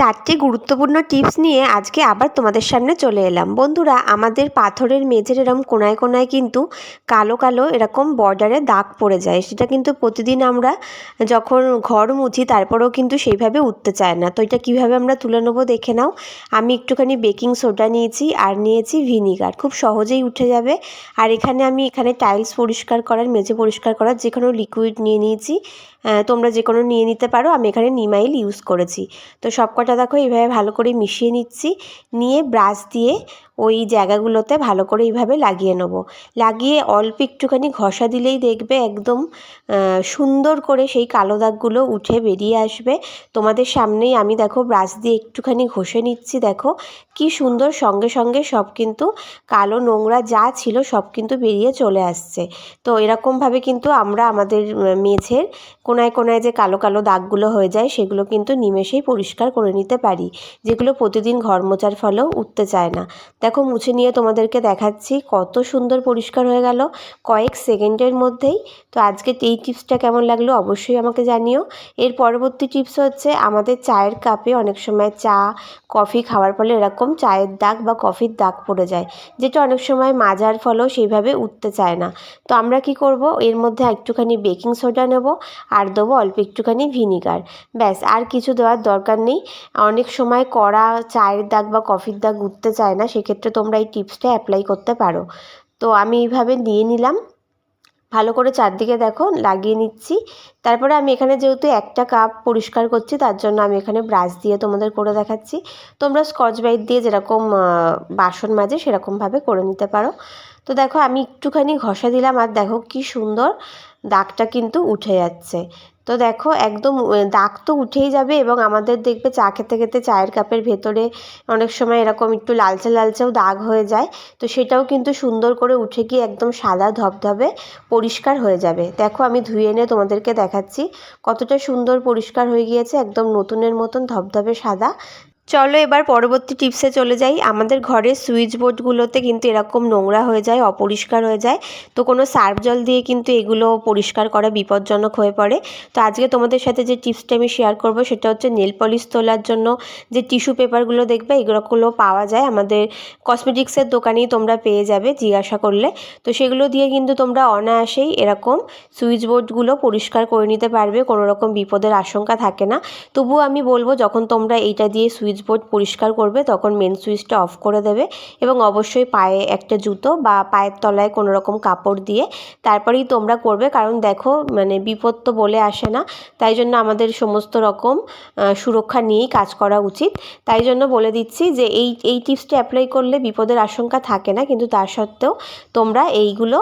চারটি গুরুত্বপূর্ণ টিপস নিয়ে আজকে আবার তোমাদের সামনে চলে এলাম। বন্ধুরা, আমাদের পাথরের মেঝের এরকম কোনায় কোনায় কিন্তু কালো কালো এরকম বর্ডারে দাগ পড়ে যায়। সেটা কিন্তু প্রতিদিন আমরা যখন ঘর মুছি, তারপরেও কিন্তু সেইভাবে উঠতে চায় না। তো এটা কীভাবে আমরা তুলে নেব দেখে নাও। আমি একটুখানি বেকিং সোডা নিয়েছি আর নিয়েছি ভিনিগার খুব সহজেই উঠে যাবে। আর এখানে আমি এখানে টাইলস পরিষ্কার করার, মেঝে পরিষ্কার করার যে কোনো লিকুইড নিয়ে নিয়েছি। তোমরা যে কোনো নিয়ে নিতে পারো। আমি এখানে নিমাইল ইউজ করেছি। তো সব কটা দেখো এইভাবে ভালো করে মিশিয়ে নিচ্ছি। নিয়ে ব্রাশ দিয়ে ওই জায়গাগুলোতে ভালো করে এইভাবে লাগিয়ে নেব। লাগিয়ে অল্প একটুখানি ঘষা দিলেই দেখবে একদম সুন্দর করে সেই কালো দাগগুলো উঠে বেরিয়ে আসবে। তোমাদের সামনেই আমি দেখো ব্রাশ দিয়ে একটুখানি ঘষে নিচ্ছি, দেখো কি সুন্দর সঙ্গে সঙ্গে সব কিন্তু কালো নোংরা যা ছিল সব কিন্তু বেরিয়ে চলে আসছে। তো এরকমভাবে কিন্তু আমরা আমাদের মেঝের কোনায় কোনায় যে কালো কালো দাগগুলো হয়ে যায় সেগুলো কিন্তু নিমেষেই পরিষ্কার করে নিতে পারি, যেগুলো প্রতিদিন ঘর মোচার ফলেও উঠতে চায় না। দেখো, মুছে নিয়ে তোমাদেরকে দেখাচ্ছি কত সুন্দর পরিষ্কার হয়ে গেল কয়েক সেকেন্ডের মধ্যেই। তো আজকে এই টিপসটা কেমন লাগল অবশ্যই আমাকে জানিও। এর পরবর্তী টিপস হচ্ছে, আমাদের চায়ের কাপে অনেক সময় চা, কফি খাওয়ার ফলে এরকম চায়ের দাগ বা কফির দাগ পড়ে যায়, যেটা অনেক সময় মাজার ফলেও সেইভাবে উঠতে চায় না। তো আমরা কি করব, এর মধ্যে একটুখানি বেকিং সোডা নেব আর দেবো অল্প একটুখানি ভিনিগার। ব্যাস, আর কিছু দেওয়ার দরকার নেই। অনেক সময় কড়া চায়ের দাগ বা কফির দাগ উঠতে চায় না, সেক্ষেত্রে তোমরা এই টিপসটা অ্যাপ্লাই করতে পারো। তো আমি এইভাবে নিয়ে নিলাম। ভালো করে চারদিকে দেখো, লাগিয়ে নিচ্ছি। তারপরে আমি এখানে যেহেতু একটা কাপ পরিষ্কার করছি, তার জন্য আমি এখানে ব্রাশ দিয়ে তোমাদের করে দেখাচ্ছি। তোমরা স্কচ ব্রাইট দিয়ে যেরকম বাসন মাজে সেরকমভাবে করে নিতে পারো। তো দেখো, আমি একটুখানি ঘষা দিলাম, আর দেখো কি সুন্দর দাগটা কিন্তু উঠে যাচ্ছে। তো দেখো, একদম দাগ তো উঠেই যাবে এবং আমাদের দেখবে চা খেতে খেতে চায়ের কাপের ভেতরে অনেক সময় এরকম একটু লালচে লালচেও দাগ হয়ে যায়। তো সেটাও কিন্তু সুন্দর করে উঠে গিয়ে একদম সাদা ধবধবে পরিষ্কার হয়ে যাবে। দেখো, আমি ধুয়ে এনে তোমাদেরকে দেখাচ্ছি। কতটা সুন্দর পরিষ্কার হয়ে গিয়েছে, একদম নতুনের মতন ধবধবে সাদা। চলো এবার পরবর্তী টিপসে চলে যাই। আমাদের ঘরের সুইচ বোর্ডগুলোতে কিন্তু এরকম নোংরা হয়ে যায়, অপরিষ্কার হয়ে যায়। তো কোনো সার্ফ জল দিয়ে কিন্তু এগুলো পরিষ্কার করা বিপজ্জনক হয়ে পড়ে। তো আজকে তোমাদের সাথে যে টিপসটা আমি শেয়ার করব সেটা হচ্ছে নেল পলিশ তোলার জন্য যে টিস্যু পেপারগুলো দেখবে, এগুলোগুলো পাওয়া যায় আমাদের কসমেটিক্সের দোকানেই তোমরা পেয়ে যাবে জিজ্ঞাসা করলে। তো সেগুলো দিয়ে কিন্তু তোমরা অনায়াসেই এরকম সুইচ বোর্ডগুলো পরিষ্কার করে নিতে পারবে, কোনো রকম বিপদের আশঙ্কা থাকে না। তবুও আমি বলব যখন তোমরা এইটা দিয়ে সুইচ বোর্ড পরিষ্কার করবে, তখন মেন সুইচটা অফ করে দেবে এবং অবশ্যই পায়ে একটা জুতো বা পায়ের তলায় কোনো রকম কাপড় দিয়ে তারপরেই তোমরা করবে। কারণ দেখো মানে বিপদ তো বলে আসে না, তাই জন্য আমাদের সমস্ত রকম সুরক্ষা নিয়েই কাজ করা উচিত। তাই জন্য বলে দিচ্ছি যে এই এই টিপসটা অ্যাপ্লাই করলে বিপদের আশঙ্কা থাকে না, কিন্তু তার সত্ত্বেও তোমরা এইগুলো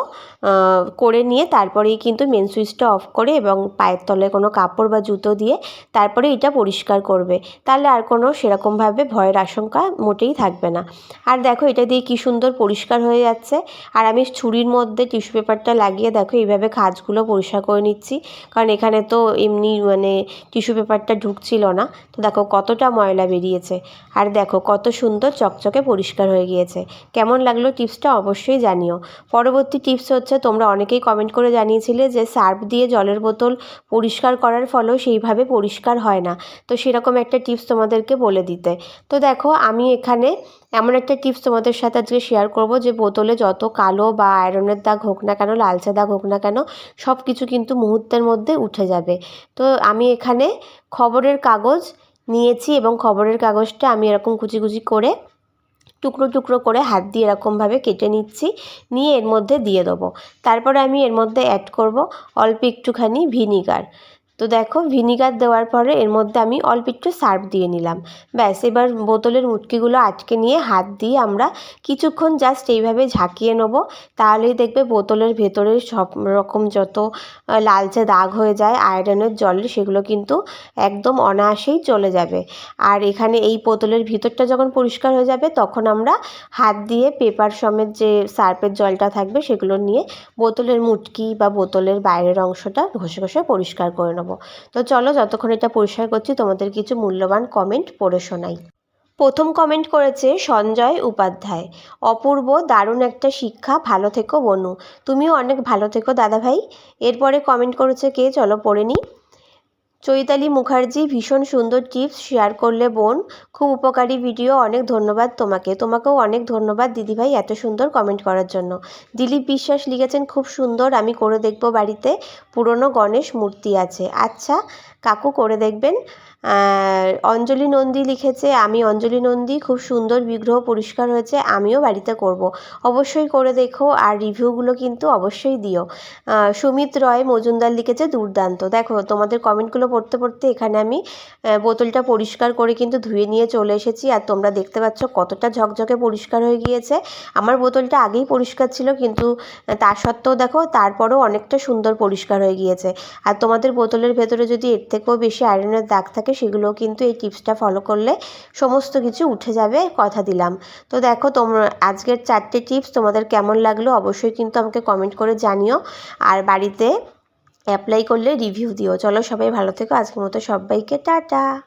করে নিয়ে তারপরেই কিন্তু মেন সুইচটা অফ করে এবং পায়ের তলায় কোনো কাপড় বা জুতো দিয়ে তারপরে এটা পরিষ্কার করবে। তাহলে আর কোনো সেরকমভাবে ভয়ের আশঙ্কা মোটেই থাকবে না। আর দেখো এটা দিয়ে কি সুন্দর পরিষ্কার হয়ে যাচ্ছে। আর আমি ছুরির মধ্যে টিস্যু পেপারটা লাগিয়ে দেখো এইভাবে খাঁজগুলো পরিষ্কার করে নিচ্ছি। কারণ এখানে তো এমনি মানে টিস্যু পেপারটা ঢুকছিল না। তো দেখো কতটা ময়লা বেরিয়েছে। আর দেখো কত সুন্দর চকচকে পরিষ্কার হয়ে গিয়েছে। কেমন লাগল টিপসটা অবশ্যই জানিও। পরবর্তী টিপস হচ্ছে, তোমরা অনেকেই কমেন্ট করে জানিয়েছিলে যে সার্ফ দিয়ে জলের বোতল পরিষ্কার করার ফলেও সেইভাবে পরিষ্কার হয় না। তো সেরকম একটা টিপস তোমাদেরকে বলে দিতে। তো দেখো, আমি এখানে এমন একটা টিপস তোমাদের সাথে আজকে শেয়ার করব যে বোতলে যত কালো বা আয়রনের দাগ হোক না কেন, লালচে দাগ হোক না কেন সব কিছু কিন্তু মুহূর্তের মধ্যে উঠে যাবে। তো আমি এখানে খবরের কাগজ নিয়েছি এবং খবরের কাগজটা আমি এরকম কুচি কুচি করে, টুকরো টুকরো করে হাত দিয়ে এরকমভাবে কেটে নিচ্ছি, নিয়ে এর মধ্যে দিয়ে দেবো। তারপরে আমি এর মধ্যে অ্যাড করব অল্প একটুখানি ভিনিগার তো দেখো ভিনিগার দেওয়ার পরে এর মধ্যে আমি অল্প একটু সার্ফ দিয়ে নিলাম। ব্যাস, এবার বোতলের মুটকিগুলো আটকে নিয়ে হাত দিয়ে আমরা কিছুক্ষণ জাস্ট এইভাবে ঝাঁকিয়ে নেব। তাহলেই দেখবে বোতলের ভেতরে সব রকম যত লালচে দাগ হয়ে যায়, আয়রনের জলের সেগুলো কিন্তু একদম অনায়াসেই চলে যাবে। আর এখানে এই বোতলের ভিতরটা যখন পরিষ্কার হয়ে যাবে, তখন আমরা হাত দিয়ে পেপার সমেত যে সার্পের জলটা থাকবে, সেগুলো নিয়ে বোতলের মুটকি বা বোতলের বাইরের অংশটা ঘষে ঘষে পরিষ্কার করে নেব। তো চলো যতক্ষণ এটা পরিষ্কার করছি, তোমাদের কিছু মূল্যবান কমেন্ট পড়ে শোনাই। প্রথম কমেন্ট করেছে সঞ্জয় উপাধ্যায়, অপূর্ব, দারুণ একটা শিক্ষা, ভালো থেকো বনু। তুমিও অনেক ভালো থেকো দাদাভাই। এরপরে কমেন্ট করেছে কে? চলো পড়ে নিই। চৈতালি মুখার্জি ভীষণ সুন্দর টিপস শেয়ার করলে বোন, খুব উপকারী ভিডিও, অনেক ধন্যবাদ তোমাকে। তোমাকেও অনেক ধন্যবাদ দিদিভাই এত সুন্দর কমেন্ট করার জন্য। দিলীপ বিশ্বাস লিখেছেন, খুব সুন্দর, আমি করে দেখব বাড়িতে। পুরনো গণেশ মূর্তি আছে। আচ্ছা কাকু করে দেখবেন। অঞ্জলি নন্দী লিখেছে, আমি অঞ্জলি নন্দী, খুব সুন্দর বিগ্রহ পরিষ্কার হয়েছে, আমিও বাড়িতে করব। অবশ্যই করে দেখো আর রিভিউগুলো কিন্তু অবশ্যই দিও। সুমিত রয় মজুমদার লিখেছে, দুর্দান্ত। দেখো, তোমাদের কমেন্টগুলো পড়তে পড়তে এখানে আমি বোতলটা পরিষ্কার করে কিন্তু ধুয়ে নিয়ে চলে এসেছি আর তোমরা দেখতে পাচ্ছ কতটা ঝকঝকে পরিষ্কার হয়ে গিয়েছে। আমার বোতলটা আগেই পরিষ্কার ছিল কিন্তু তা সত্ত্বেও দেখো তারপরেও অনেকটা সুন্দর পরিষ্কার হয়ে গিয়েছে। আর তোমাদের বোতলের ভেতরে যদি এর থেকেও বেশি আয়রনের দাগ থাকে সেগুলোও কিন্তু এই টিপসটা ফলো করলে সমস্ত কিছু উঠে যাবে কথা দিলাম। তো দেখো তোমরা, আজকের চারটে টিপস তোমাদের কেমন লাগল অবশ্যই কিন্তু আমাকে কমেন্ট করে জানিও। আর বাড়িতে অ্যাপ্লাই করলে রিভিউ দিও। চলো সবাই ভালো থেকো, আজকের মতো সবাইকে, টাটা!